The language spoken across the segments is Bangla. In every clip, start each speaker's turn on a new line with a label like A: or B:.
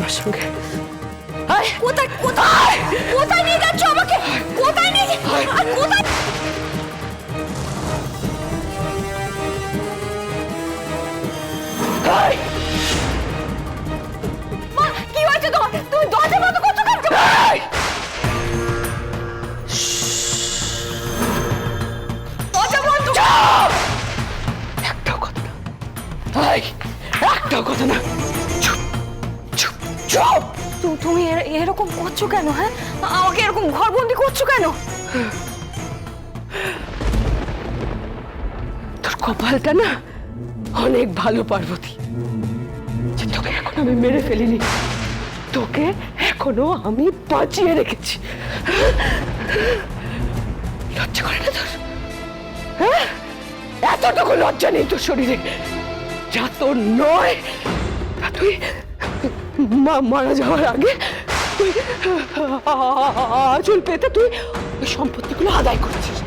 A: আমার সঙ্গে।
B: কোথায় কোথায় কোথায় নিয়ে যাচ্ছ আমাকে? কোথায় নিয়ে কোথায়? কি হয়েছে তোমার? তুমি দরজা বন্ধ করছ কেন?
A: আয়!
B: দরজা বন্ধ
A: চুপ! একটাও কথা না! একটাও কথা না। চুপ!
B: তুমি এর- এরকম করছ কেন হ্যাঁ? আমাকে এরকম ঘরবন্দি করছ কেন?
A: তোর কপালটা না অনেক ভালো, পার্বতী। যে তোকে এখন আমি মেরে ফেলিনি, তোকে এখনও আমি বাঁচিয়ে রেখেছি। লজ্জা করে না তোর? হ্যাঁ? এতটুকু লজ্জা নেই তোর শরীরে। যা তোর নয়, তা তুই মারা যাওয়ার আগে তুই আঁচল পেতে তুই ওই সম্পত্তিগুলো আদায় করেছিস।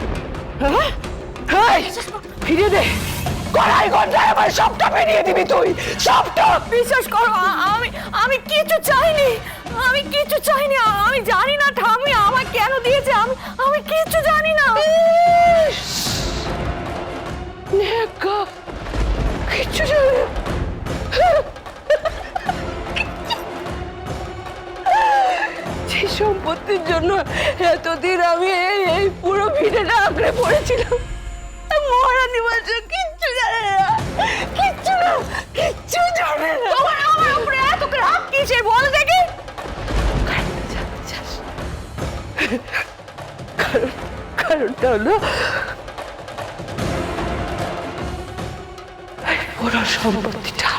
A: হ্যাঁ? হ্যাঁ ফিরিয়ে দে। গড়াই গন্ডায় আমার সবটা ফিরিয়ে দিবি তুই। সবটা!
B: বিশ্বাস করো আমি আমি কিছু চাইনি। আমি কিছু চাইনি আমি জানি না ঠামি আমায় কেন দিয়েছে, আমি আমি
A: সম্পত্তির জন্য এতদিন আমি এই পুরো ভিড়েটা আঁকড়ে পড়েছিলাম। মহারানী বলছে কিচ্ছু জানে না। কিচ্ছু না কিচ্ছু জানে না।
B: তোমার আমার উপরে এত রাগ কিসের বল দেখি?
A: কারণ কারণটা হলো সম্পত্তিটা।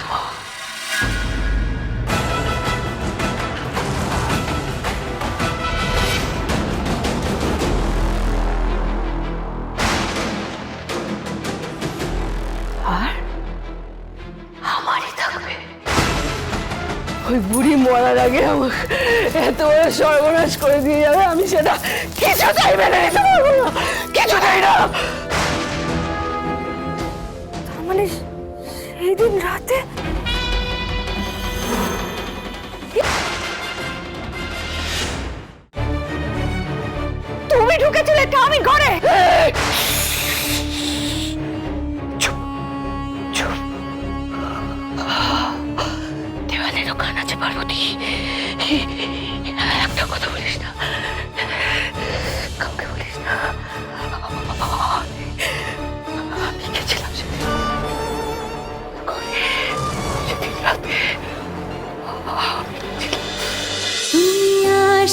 A: আর? আমারই থাকবে। ওই বুড়ি মরার আগে আমাকে এত সর্বনাশ করে দিয়ে যাবে, আমি সেটা কিছুতেই মেনে নিতে পারব না। কিছুতেই না।
B: তার মানে সেই দিন রাতে তুমি ঢুকেছিলে ঠামি ঘরে?